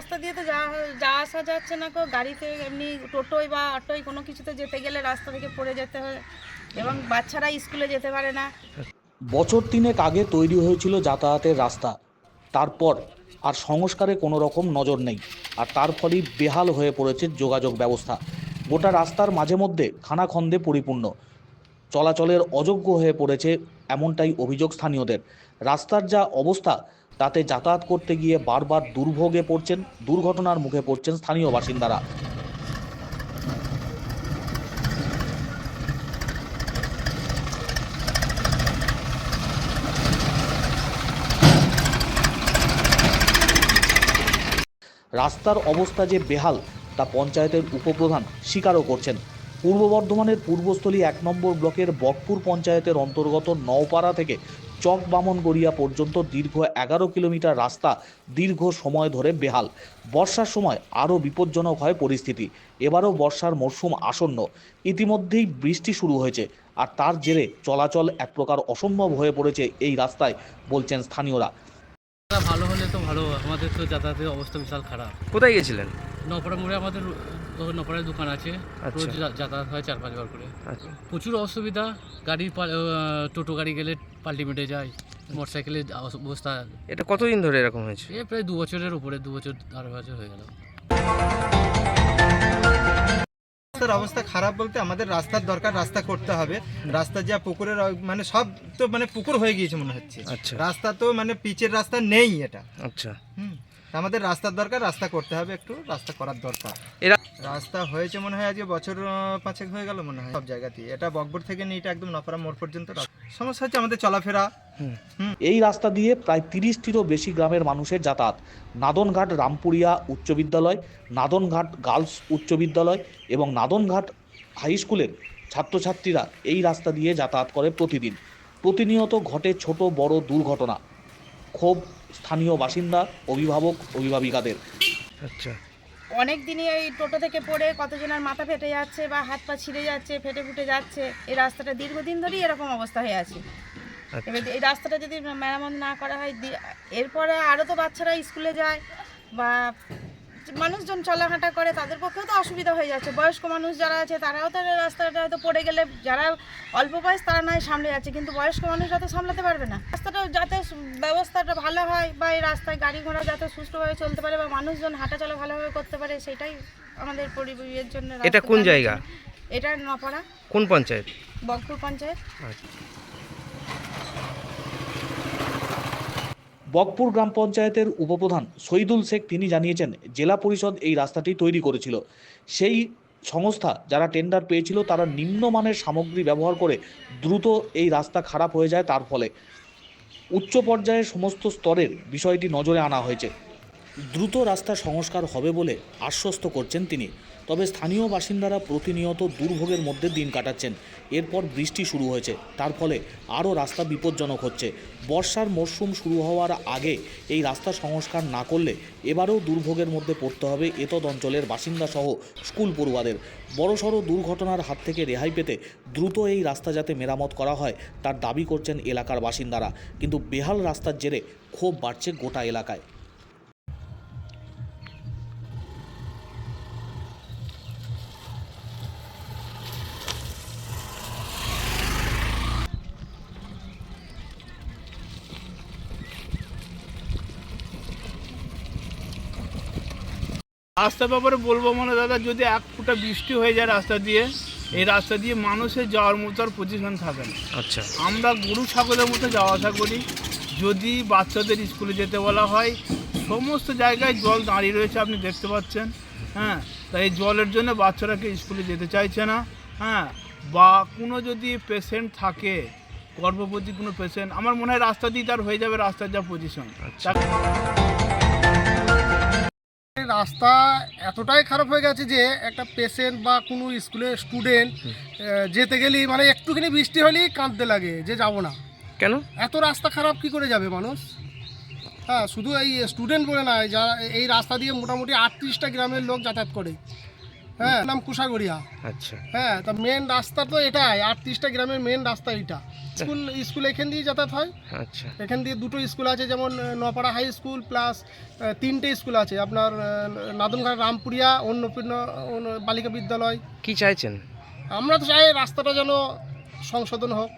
রাস্তা দিয়ে তো যাওয়া আসা যাচ্ছে না কো গাড়িতে এমনি টোটোয় বা অটোয় কোনো কিছুতে যেতে গেলে রাস্তা থেকে পড়ে যেতে হয় এবং বাচ্চারা স্কুলে যেতে পারে না। বছর তিনেক আগে তৈরি হয়েছিল যাতায়াতের রাস্তা। তারপর আর সংস্কারে কোনো রকম নজর নেই। আর তার ফলেই বেহাল হয়ে পড়েছে যোগাযোগ ব্যবস্থা। গোটা রাস্তার মাঝে মধ্যে খানাখন্দে পরিপূর্ণ। চলাচলের অযোগ্য হয়ে পড়েছে এমনটাই অভিযোগ স্থানীয়দের। রাস্তার যা অবস্থা তাতে যাতায়াত করতে গিয়ে বারবার দুর্ভোগে পড়ছেন, দুর্ঘটনার মুখে পড়ছেন স্থানীয় বাসিন্দারা। রাস্তার অবস্থা যে বেহাল, তা পঞ্চায়েতের উপপ্রধান স্বীকারও করছেন। পূর্ব বর্ধমানের পূর্বস্থলী এক নম্বর ব্লকের বটপুর পঞ্চায়েতের অন্তর্গত নওপাড়া থেকে চক বামনগড়িয়া পর্যন্ত দীর্ঘ এগারো কিলোমিটার রাস্তা দীর্ঘ সময় ধরে বেহাল। বর্ষার সময় আরও বিপজ্জনক হয় পরিস্থিতি। এবারও বর্ষার মরশুম আসন্ন। ইতিমধ্যেই বৃষ্টি শুরু হয়েছে আর তার জেরে চলাচল এক প্রকার অসম্ভব হয়ে পড়েছে এই রাস্তায় বলছেন স্থানীয়রা। ভালো হলে তো ভালো আমাদের তো যাতায়াতের অবস্থা বিশাল খারাপ। কোথায় গেছিলেন নপাড়া মোড়ে আমাদের নপাড়ার দোকান আছে। আচ্ছা। রোজ যাতায়াত হয় চার পাঁচবার করে। আচ্ছা। প্রচুর অসুবিধা গাড়ি টোটো গাড়ি গেলে পাল্টিমেটে যায় মোটর সাইকেলের অবস্থা। এটা কতদিন ধরে এরকম হয়েছে? এ প্রায় দু বছরের উপরে দু বছর আড়াই বছর হয়ে গেল। রাস্তার অবস্থা খারাপ বলতে আমাদের রাস্তার দরকার রাস্তা করতে হবে। রাস্তা যা পুকুরের মানে সব তো মানে পুকুর হয়ে গিয়েছে মনে হচ্ছে। আচ্ছা। রাস্তা তো মানে পিচের রাস্তা নেই এটা। আচ্ছা। হুম। আমাদের রাস্তার দরকার রাস্তা করতে হবে একটু রাস্তা করার দরকার। এরা রাস্তা হয়েছে মনে হয় আজকে বছর পাঁচেক হয়ে গেল মনে হয় সব জায়গাতেই। এটা বকবর থেকে নিয়ে এটা একদম নপাড়া মোড় পর্যন্ত। সমস্যা হচ্ছে আমাদের চলাফেরা। এই রাস্তা দিয়ে প্রায় তিরিশটিরও বেশি গ্রামের মানুষের যাতায়াত। নাদনঘাট রামপুরিয়া উচ্চ বিদ্যালয় নাদনঘাট গার্লস উচ্চ বিদ্যালয় এবং নাদনঘাট হাই স্কুলের ছাত্রছাত্রীরা এই রাস্তা দিয়ে যাতায়াত করে প্রতিদিন। প্রতিনিয়ত ঘটে ছোট বড় দুর্ঘটনা। ক্ষোভ স্থানীয় বাসিন্দা অভিভাবক অভিভাবিকাদের। আচ্ছা। অনেক দিনই এই টোটো থেকে পড়ে কতজনের মাথা ফেটে যাচ্ছে বা হাত পা ছিঁড়ে যাচ্ছে ফেটে ফুটে যাচ্ছে এই রাস্তাটা দীর্ঘদিন ধরেই এরকম অবস্থা হয়ে আছে। এবার আচ্ছা এই রাস্তাটা যদি মেরামত না করা হয় এরপরে আরও তো বাচ্চারা স্কুলে যায় বা মানুষজন চলাহাঁটা করে তাদের পক্ষেও তো অসুবিধা হয়ে যাচ্ছে। বয়স্ক মানুষ যারা আছে তারাও তো রাস্তাটা হয়তো পড়ে গেলে যারা অল্প বয়স তারা নয় সামলে যাচ্ছে। কিন্তু বয়স্ক মানুষরা তো সামলাতে পারবে না। রাস্তাটা যাতে ব্যবস্থাটা ভালো হয় বা এই রাস্তায় গাড়ি ঘোড়া যাতে সুষ্ঠুভাবে চলতে পারে বা মানুষজন হাঁটাচলা ভালোভাবে করতে পারে সেটাই আমাদের পরিবেশের জন্য এটা কোন জায়গা? এটা নপাড়া। কোন পঞ্চায়েত? বকপুর পঞ্চায়েত। বকপুর গ্রাম পঞ্চায়েতের উপপ্রধান শহীদুল শেখ তিনি জানিয়েছেন, জেলা পরিষদ এই রাস্তাটি তৈরি করেছিল। সেই সংস্থা যারা টেন্ডার পেয়েছিল, তারা নিম্নমানের সামগ্রী ব্যবহার করে দ্রুত এই রাস্তা খারাপ হয়ে যায়, তার ফলে উচ্চ পর্যায়ে সমস্ত স্তরের বিষয়টি নজরে আনা হয়েছে। দ্রুত রাস্তা সংস্কার হবে বলে আশ্বস্ত করছেন তিনি। তবে স্থানীয় বাসিন্দারা প্রতিনিয়ত দুর্ভোগের মধ্যে দিন কাটাচ্ছেন। এরপর বৃষ্টি শুরু হয়েছে। তার ফলে আরও রাস্তা বিপজ্জনক হচ্ছে। বর্ষার মরশুম শুরু হওয়ার আগে এই রাস্তা সংস্কার না করলে এবারেও দুর্ভোগের মধ্যে পড়তে হবে এতদ অঞ্চলের বাসিন্দা সহ স্কুল পড়ুয়াদের। বড়সড় দুর্ঘটনার হাত থেকে রেহাই পেতে দ্রুত এই রাস্তা যাতে মেরামত করা হয়, তার দাবি করছেন এলাকার বাসিন্দারা। কিন্তু বেহাল রাস্তার জেরে ক্ষোভ বাড়ছে গোটা এলাকায়। রাস্তার ব্যাপারে বলব মানে দাদা যদি এক ফুটা বৃষ্টি হয়ে যায় রাস্তা দিয়ে এই রাস্তা দিয়ে মানুষের যাওয়ার মতো আর পজিশন থাকে না। আচ্ছা। আমরা গরু ছাগলের মতো যাওয়া আসা করি। যদি বাচ্চাদের স্কুলে যেতে বলা হয় সমস্ত জায়গায় জল দাঁড়িয়ে রয়েছে আপনি দেখতে পাচ্ছেন। হ্যাঁ তাই এই জলের জন্য বাচ্চারাকে স্কুলে যেতে চাইছে না। হ্যাঁ বা কোনো যদি পেশেন্ট থাকে গর্ভবতী কোনো পেশেন্ট আমার মনে হয় রাস্তা দিয়ে তার হয়ে যাবে রাস্তার যা পজিশন আচ্ছা। রাস্তা এতটাই খারাপ হয়ে গেছে যে একটা পেশেন্ট বা কোনো স্কুলের স্টুডেন্ট যেতে গেলেই মানে একটুখানি বৃষ্টি হলেই কাঁদতে লাগে যে যাব না। কেন? এত রাস্তা খারাপ কি করে যাবে মানুষ? হ্যাঁ শুধু এই স্টুডেন্ট বলে নয় যারা এই রাস্তা দিয়ে মোটামুটি আটত্রিশটা গ্রামের লোক যাতায়াত করে। হ্যাঁ নাম কুশাগড়িয়া। আচ্ছা। হ্যাঁ তা মেন রাস্তা তো এটাই আটত্রিশটা গ্রামের মেন রাস্তা এটা স্কুল স্কুল এখান দিয়ে যাতায়াত হয়। আচ্ছা। এখান দিয়ে দুটো স্কুল আছে যেমন নপাড়া হাই স্কুল প্লাস তিনটে স্কুল আছে। আপনার নাদুমঘাট নাদনঘাট রামপুরিয়া অন্নপূর্ণ বালিকা বিদ্যালয়। কি চাইছেন? আমরা তো চাই রাস্তাটা যেন সংশোধন হোক।